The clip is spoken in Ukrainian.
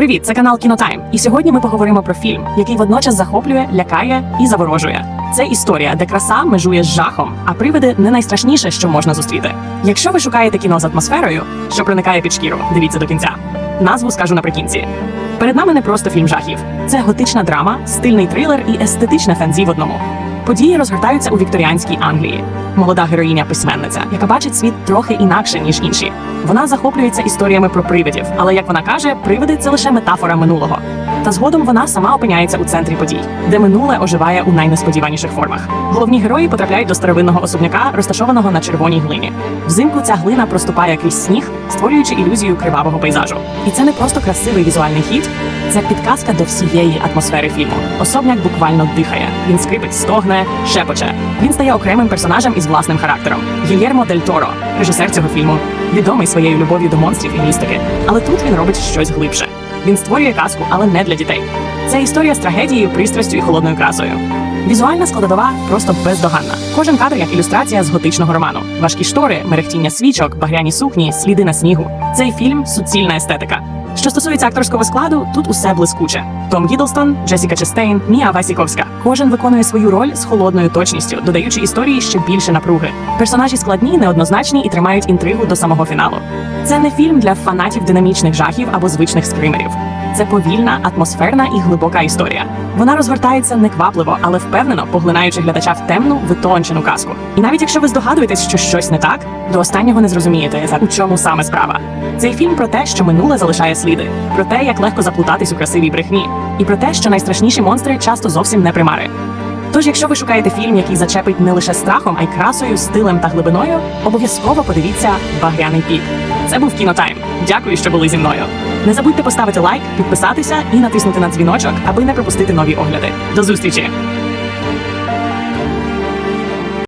Привіт, це канал Кінотайм. І сьогодні ми поговоримо про фільм, який водночас захоплює, лякає і заворожує. Це історія, де краса межує з жахом, а привиди не найстрашніше, що можна зустріти. Якщо ви шукаєте кіно з атмосферою, що проникає під шкіру, дивіться до кінця. Назву скажу наприкінці. Перед нами не просто фільм жахів, це готична драма, стильний трилер і естетичне фензі в одному. Події розгортаються у вікторіанській Англії. Молода героїня письменниця, яка бачить світ трохи інакше ніж інші. Вона захоплюється історіями про привидів, але як вона каже, привиди це лише метафора минулого. Та згодом вона сама опиняється у центрі подій, де минуле оживає у найнесподіваніших формах. Головні герої потрапляють до старовинного особняка, розташованого на червоній глині. Взимку ця глина проступає крізь сніг, створюючи ілюзію кривавого пейзажу. І це не просто красивий візуальний хід, це підказка до всієї атмосфери фільму. Особняк буквально дихає. Він скрипить, стогне, шепоче. Він стає окремим персонажем із власним характером. Гільєрмо Дель Торо, режисер цього фільму, відомий своєю любов'ю до монстрів і містики. Але тут він робить щось глибше. Він створює казку, але не для дітей. Це історія з трагедією, пристрастю і холодною красою. Візуальна складова просто бездоганна. Кожен кадр як ілюстрація з готичного роману. Важкі штори, мерехтіння свічок, багряні сукні, сліди на снігу. Цей фільм суцільна естетика. Що стосується акторського складу, тут усе блискуче. Том Гідлстон, Джесіка Честейн, Мія Васіковська. Кожен виконує свою роль з холодною точністю, додаючи історії ще більше напруги. Персонажі складні, неоднозначні і тримають інтригу до самого фіналу. Це не фільм для фанатів динамічних жахів або звичних скримерів. Це повільна, атмосферна і глибока історія. Вона розгортається неквапливо, але впевнено, поглинаючи глядача в темну, витончену казку. І навіть якщо ви здогадуєтесь, що щось не так, до останнього не зрозумієте, за у чому саме справа. Цей фільм про те, що минуле залишає сліди, про те, як легко заплутатись у красивій брехні, і про те, що найстрашніші монстри часто зовсім не примари. Тож, якщо ви шукаєте фільм, який зачепить не лише страхом, а й красою, стилем та глибиною, обов'язково подивіться Багряний пік. Це був кінотайм. Дякую, що були зі мною. Не забудьте поставити лайк, підписатися і натиснути на дзвіночок, аби не пропустити нові огляди. До зустрічі!